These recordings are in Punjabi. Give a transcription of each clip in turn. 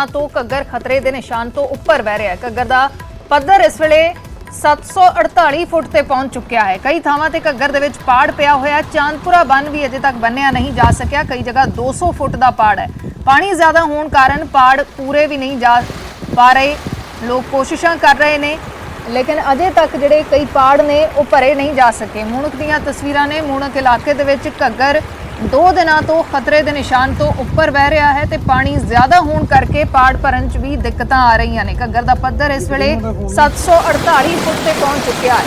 ਦਿਨਾਂ ਤੋਂ ਘੱਗਰ ਖਤਰੇ ਦੇ ਨਿਸ਼ਾਨ ਤੋਂ ਉੱਪਰ ਵਹਿ ਰਿਹਾ ਹੈ। ਘੱਗਰ ਦਾ ਪੱਧਰ ਇਸ ਵੇਲੇ 748 ਫੁੱਟ ਤੇ ਪਹੁੰਚ ਚੁੱਕਿਆ ਹੈ। ਕਈ ਥਾਵਾਂ ਤੇ ਘੱਗਰ ਦੇ ਵਿੱਚ ਪਾੜ ਪਿਆ ਹੋਇਆ ਚਾਂਦਪੁਰਾ ਬੰਨ ਵੀ ਅਜੇ ਤੱਕ ਬੰਨਿਆ ਨਹੀਂ ਜਾ ਸਕਿਆ। ਕਈ ਜਗ੍ਹਾ 200 ਫੁੱਟ ਦਾ ਪਾੜ ਹੈ। ਪਾਣੀ ਜ਼ਿਆਦਾ ਹੋਣ ਕਾਰਨ ਪਾੜ ਪੂਰੇ ਵੀ ਨਹੀਂ ਜਾ ਪਾ ਰਹੇ। ਲੋਕ ਕੋਸ਼ਿਸ਼ਾਂ ਕਰ ਰਹੇ ਨੇ, ਲੇਕਿਨ ਅਜੇ ਤੱਕ ਜਿਹੜੇ ਕਈ ਪਾੜ ਨੇ, ਉਹ ਭਰੇ ਨਹੀਂ ਜਾ ਸਕੇ। ਮੂਣਕ ਦੀਆਂ ਤਸਵੀਰਾਂ ਨੇ ਮੂਣਕ ਇਲਾਕੇ ਦੇ ਵਿੱਚ ਘੱਗਰ ਦੋ ਦਿਨਾਂ ਤੋਂ ਖਤਰੇ ਦੇ ਨਿਸ਼ਾਨ ਤੋਂ ਉੱਪਰ ਵਹਿ ਰਿਹਾ ਹੈ ਤੇ ਪਾਣੀ ਜ਼ਿਆਦਾ ਹੋਣ ਕਰਕੇ ਪਾੜ ਭਰਨ 'ਚ ਵੀ ਦਿੱਕਤਾਂ ਆ ਰਹੀਆਂ ਨੇ। ਘੱਗਰ ਦਾ ਪੱਧਰ ਇਸ ਵੇਲੇ 748 ਫੁੱਟ ਤੇ ਪਹੁੰਚ ਚੁੱਕਿਆ ਹੈ।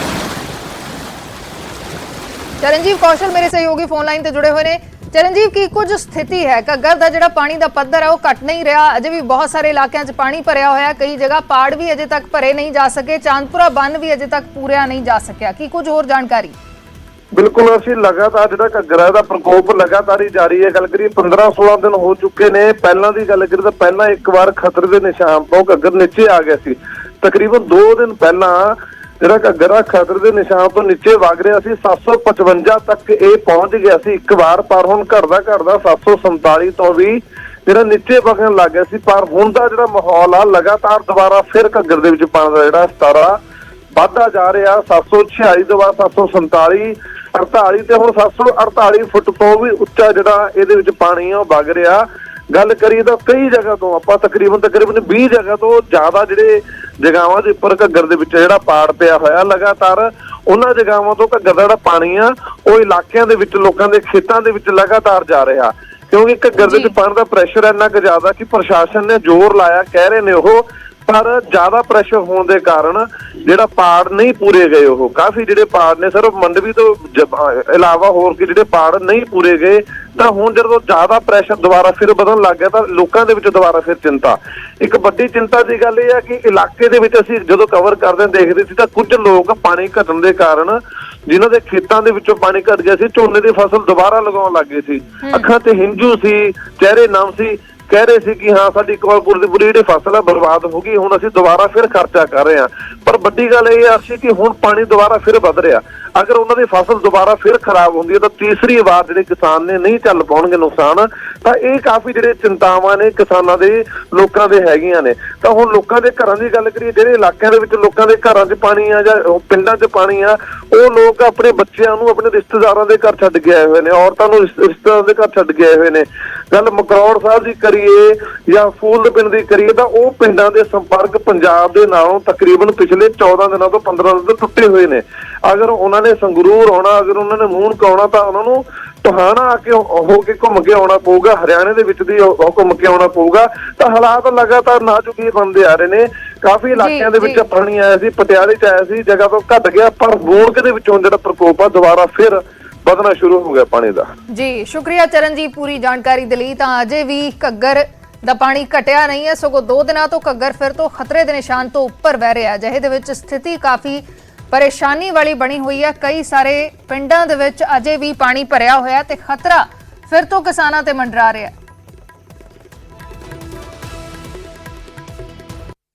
ਚਰਨਜੀਵ ਕੌਸ਼ਲ ਮੇਰੇ ਸਹਿਯੋਗੀ ਫੋਨ ਲਾਈਨ ਤੇ ਜੁੜੇ ਹੋਏ ਨੇ। ਚਰਨਜੀਵ, ਕੀ ਕੁਝ ਸਥਿਤੀ ਹੈ? ਘੱਗਰ ਦਾ ਜਿਹੜਾ ਪਾਣੀ ਦਾ ਪੱਧਰ ਹੈ ਉਹ ਘਟ ਨਹੀਂ ਰਿਹਾ। ਅਜੇ ਵੀ ਬਹੁਤ ਸਾਰੇ ਇਲਾਕਿਆਂ 'ਚ ਪਾਣੀ ਭਰਿਆ ਹੋਇਆ ਕਈ ਜਗ੍ਹਾ ਪਾੜ ਵੀ ਅਜੇ ਤੱਕ ਭਰੇ ਨਹੀਂ ਜਾ ਸਕੇ। ਚਾਂਦਪੁਰਾ ਬੰਨ ਵੀ ਅਜੇ ਤੱਕ ਪੂਰਿਆ ਨਹੀਂ ਜਾ ਸਕਿਆ। ਕੀ ਕੁਝ ਹੋਰ ਜਾਣਕਾਰੀ? ਬਿਲਕੁਲ ਅਸੀਂ ਲਗਾਤਾਰ ਜਿਹੜਾ ਘੱਗਰਾ ਦਾ ਪ੍ਰਕੋਪ ਲਗਾਤਾਰ ਹੀ ਜਾਰੀ ਹੈ, ਗੱਲ ਕਰੀਏ 15 16 ਦਿਨ ਹੋ ਚੁੱਕੇ ਨੇ। ਪਹਿਲਾਂ ਦੀ ਗੱਲ ਕਰੀਏ ਤਾਂ ਪਹਿਲਾਂ ਇੱਕ ਵਾਰ ਖਤਰੇ ਦੇ ਨਿਸ਼ਾਨ ਤੋਂ ਘੱਗਰ ਨੀਚੇ ਆ ਗਿਆ ਸੀ। ਤਕਰੀਬਨ 2 ਦਿਨ ਪਹਿਲਾਂ ਜਿਹੜਾ ਘੱਗਰਾ ਖਤਰੇ ਦੇ ਨਿਸ਼ਾਨ ਤੋਂ ਨੀਚੇ ਵਗ ਰਿਹਾ ਸੀ 755 ਤੱਕ ਇਹ ਪਹੁੰਚ ਗਿਆ ਸੀ। ਇੱਕ ਵਾਰ ਪਰ ਹੁਣ ਘਟਦਾ ਘਟਦਾ 747 ਤੋਂ ਵੀ ਜਿਹੜਾ ਨੀਚੇ ਵਗਣ ਲੱਗ ਗਿਆ ਸੀ। ਪਰ ਹੁਣ ਦਾ ਜਿਹੜਾ ਮਾਹੌਲ ਆ, ਲਗਾਤਾਰ ਦੁਬਾਰਾ ਫਿਰ ਘੱਗਰ ਦੇ ਵਿੱਚ ਪਾਣੀ ਦਾ ਜਿਹੜਾ ਸਤਾਰਾ ਵੱਧਦਾ ਜਾ ਰਿਹਾ। 746 ਤੋਂ ਬਾਅਦ 747 48 ਤੇ ਹੁਣ 748 ਫੁੱਟ ਤੋਂ ਵੀ ਉੱਚਾ ਜਿਹੜਾ ਇਹਦੇ ਵਿੱਚ ਪਾਣੀ ਆ ਉਹ ਵਗ ਰਿਹਾ ਗੱਲ ਕਰੀਏ ਤਾਂ ਕਈ ਜਗ੍ਹਾ ਤੋਂ ਆਪਾਂ ਤਕਰੀਬਨ ਤਕਰੀਬਨ 20 ਜਗ੍ਹਾ ਤੋਂ ਜ਼ਿਆਦਾ ਜਿਹੜੇ ਜਗ੍ਹਾਵਾਂ ਦੇ ਉੱਪਰ ਘੱਗਰ ਦੇ ਵਿੱਚ ਜਿਹੜਾ ਪਾੜ ਪਿਆ ਹੋਇਆ ਲਗਾਤਾਰ ਉਹਨਾਂ ਜਗ੍ਹਾਵਾਂ ਤੋਂ ਘੱਗਰ ਦਾ ਜਿਹੜਾ ਪਾਣੀ ਆ ਉਹ ਇਲਾਕਿਆਂ ਦੇ ਵਿੱਚ ਲੋਕਾਂ ਦੇ ਖੇਤਾਂ ਦੇ ਵਿੱਚ ਲਗਾਤਾਰ ਜਾ ਰਿਹਾ ਕਿਉਂਕਿ ਘੱਗਰ ਦੇ। ਵਿੱਚ ਪਾਣੀ ਦਾ ਪ੍ਰੈਸ਼ਰ ਇੰਨਾ ਕੁ ਜ਼ਿਆਦਾ ਕਿ ਪ੍ਰਸ਼ਾਸਨ ਨੇ ਜ਼ੋਰ ਲਾਇਆ ਕਹਿ ਰਹੇ ਨੇ ਉਹ ਪਰ ਜ਼ਿਆਦਾ ਪ੍ਰੈਸ਼ਰ ਹੋਣ ਦੇ ਕਾਰਨ ਜਿਹੜਾ ਪਾੜ ਨਹੀਂ ਪੂਰੇ ਗਏ ਉਹ। ਕਾਫੀ ਜਿਹੜੇ ਪਾੜ ਨੇ ਸਿਰਫ ਮੰਡਵੀ ਤੋਂ ਇਲਾਵਾ ਹੋਰ ਕਿ ਜਿਹੜੇ ਪਾੜ ਨਹੀਂ ਪੂਰੇ ਗਏ ਤਾਂ ਹੁਣ ਜਦੋਂ ਜ਼ਿਆਦਾ ਪ੍ਰੈਸ਼ਰ ਦੁਬਾਰਾ ਫਿਰ ਵਧਣ ਲੱਗ ਗਿਆ ਤਾਂ ਲੋਕਾਂ ਦੇ ਵਿੱਚ ਦੁਬਾਰਾ ਫਿਰ ਚਿੰਤਾ। ਇੱਕ ਵੱਡੀ ਚਿੰਤਾ ਦੀ ਗੱਲ ਇਹ ਹੈ ਕਿ ਇਲਾਕੇ ਦੇ ਵਿੱਚ ਅਸੀਂ ਜਦੋਂ ਕਵਰ ਕਰਦੇ ਹਾਂ ਦੇਖਦੇ ਸੀ ਤਾਂ ਕੁਝ ਲੋਕ ਪਾਣੀ ਘਟਣ ਦੇ ਕਾਰਨ ਜਿਨ੍ਹਾਂ ਦੇ ਖੇਤਾਂ ਦੇ ਵਿੱਚੋਂ ਪਾਣੀ ਘਟ ਗਿਆ ਸੀ ਝੋਨੇ ਦੀ ਫਸਲ ਦੁਬਾਰਾ ਲਗਾਉਣ ਲੱਗ ਸੀ। ਅੱਖਾਂ ਤੇ ਹਿੰਜੂ ਸੀ ਚਿਹਰੇ ਨਮ ਸੀ। ਕਹਿ ਰਹੇ ਸੀ ਕਿ ਹਾਂ, ਸਾਡੀ ਕੋਲਪੁਰ ਦੀ ਪੂਰੀ ਜਿਹੜੀ ਫਸਲ ਆ ਬਰਬਾਦ ਹੋ ਗਈ, ਹੁਣ ਅਸੀਂ ਦੁਬਾਰਾ ਫਿਰ ਖਰਚਾ ਕਰ ਰਹੇ ਹਾਂ। ਪਰ ਵੱਡੀ ਗੱਲ ਇਹ ਆ ਸੀ ਕਿ ਹੁਣ ਪਾਣੀ ਦੁਬਾਰਾ ਫਿਰ ਵੱਧ ਰਿਹਾ। ਅਗਰ ਉਹਨਾਂ ਦੀ ਫਸਲ ਦੁਬਾਰਾ ਫਿਰ ਖਰਾਬ ਹੁੰਦੀ ਹੈ, ਤਾਂ ਤੀਸਰੀ ਵਾਰ ਜਿਹੜੇ ਕਿਸਾਨ ਨੇ ਨਹੀਂ ਚੱਲ ਪਾਉਣਗੇ ਨੁਕਸਾਨ, ਤਾਂ ਇਹ ਕਾਫੀ ਜਿਹੜੇ ਚਿੰਤਾਵਾਂ ਨੇ ਕਿਸਾਨਾਂ ਦੇ, ਲੋਕਾਂ ਦੇ ਹੈਗੀਆਂ ਨੇ। ਤਾਂ ਹੁਣ ਲੋਕਾਂ ਦੇ ਘਰਾਂ ਦੀ ਗੱਲ ਕਰੀਏ, ਜਿਹੜੇ ਇਲਾਕਿਆਂ ਦੇ ਵਿੱਚ ਲੋਕਾਂ ਦੇ ਘਰਾਂ 'ਚ ਪਾਣੀ ਆ ਜਾਂ ਪਿੰਡਾਂ 'ਚ ਪਾਣੀ ਆ, ਉਹ ਲੋਕ ਆਪਣੇ ਬੱਚਿਆਂ ਨੂੰ, ਆਪਣੇ ਰਿਸ਼ਤੇਦਾਰਾਂ ਦੇ ਘਰ ਛੱਡ ਕੇ ਆਏ ਹੋਏ ਨੇ, ਔਰਤਾਂ ਨੂੰ ਰਿਸ਼ਤੇਦਾਰਾਂ ਦੇ ਘਰ ਛੱਡ ਕੇ ਆਏ ਹੋਏ ਨੇ। ਗੱਲ ਮਕਰੌੜ ਸਾਹਿਬ ਦੀ ਕਰੀਏ ਜਾਂ ਫੂਲ ਪਿੰਡ ਦੀ ਕਰੀਏ ਤਾਂ ਉਹ ਪਿੰਡਾਂ ਦੇ ਸੰਪਰਕ ਪੰਜਾਬ ਦੇ ਨਾਲੋਂ ਤਕਰੀਬਨ ਪਿਛਲੇ 14 ਦਿਨਾਂ ਤੋਂ 15 ਦਿਨ ਤੋਂ ਟੁੱਟੇ ਹੋਏ ਨੇ। ਅਗਰ ਉਹਨਾਂ ਨੇ ਸੰਗਰੂਰ ਆਉਣਾ ਅਗਰ ਉਹਨਾਂ ਨੇ ਮੂਹਣ ਆਉਣਾ ਤਾਂ ਉਹਨਾਂ ਨੂੰ ਟੋਹਾਣਾ ਆ ਕੇ ਹੋ ਕੇ ਘੁੰਮ ਕੇ ਆਉਣਾ ਪਊਗਾ ਹਰਿਆਣੇ ਦੇ ਵਿੱਚ ਦੀ ਘੁੰਮ ਕੇ ਆਉਣਾ ਪਊਗਾ। ਤਾਂ ਹਾਲਾਤ ਲਗਾਤਾਰ ਨਾਜ਼ੁਕ ਹੀ ਬਣਦੇ ਆ ਰਹੇ ਨੇ। ਕਾਫੀ ਇਲਾਕਿਆਂ ਦੇ ਵਿੱਚ। ਪਾਣੀ ਆਇਆ ਸੀ ਪਟਿਆਲੇ ਚ ਆਇਆ ਸੀ ਜਗ੍ਹਾ ਤੋਂ ਘਟ ਗਿਆ ਪਰ ਬੋਰਡ ਦੇ ਵਿੱਚੋਂ ਜਿਹੜਾ ਪ੍ਰਕੋਪ ਆ ਦੁਬਾਰਾ ਫਿਰ ਵਧਣਾ ਸ਼ੁਰੂ ਹੋ ਗਿਆ ਪਾਣੀ ਦਾ। ਜੀ, ਸ਼ੁਕਰੀਆ ਚਰਨਜੀਤ, ਪੂਰੀ ਜਾਣਕਾਰੀ ਦੇ ਲਈ। ਤਾਂ ਅਜੇ ਵੀ ਘੱਗਰ ਦਾ ਪਾਣੀ ਘਟਿਆ ਨਹੀਂ ਹੈ, ਸਗੋਂ ਦੋ ਦਿਨਾਂ ਤੋਂ ਘੱਗਰ ਫਿਰ ਤੋਂ ਖਤਰੇ ਦੇ ਨਿਸ਼ਾਨ ਤੋਂ ਉੱਪਰ ਵਹਿ ਰਿਹਾ ਜਿਹੇ ਦੇ ਵਿੱਚ ਸਥਿਤੀ ਕਾਫੀ ਪਰੇਸ਼ਾਨੀ ਵਾਲੀ ਬਣੀ ਹੋਈ ਹੈ। ਕਈ ਸਾਰੇ ਪਿੰਡਾਂ ਦੇ ਵਿੱਚ ਅਜੇ ਵੀ ਪਾਣੀ ਭਰਿਆ ਹੋਇਆ ਤੇ ਖਤਰਾ ਫਿਰ ਤੋਂ ਕਿਸਾਨਾਂ ਤੇ ਮੰਡਰਾ ਰਿਹਾ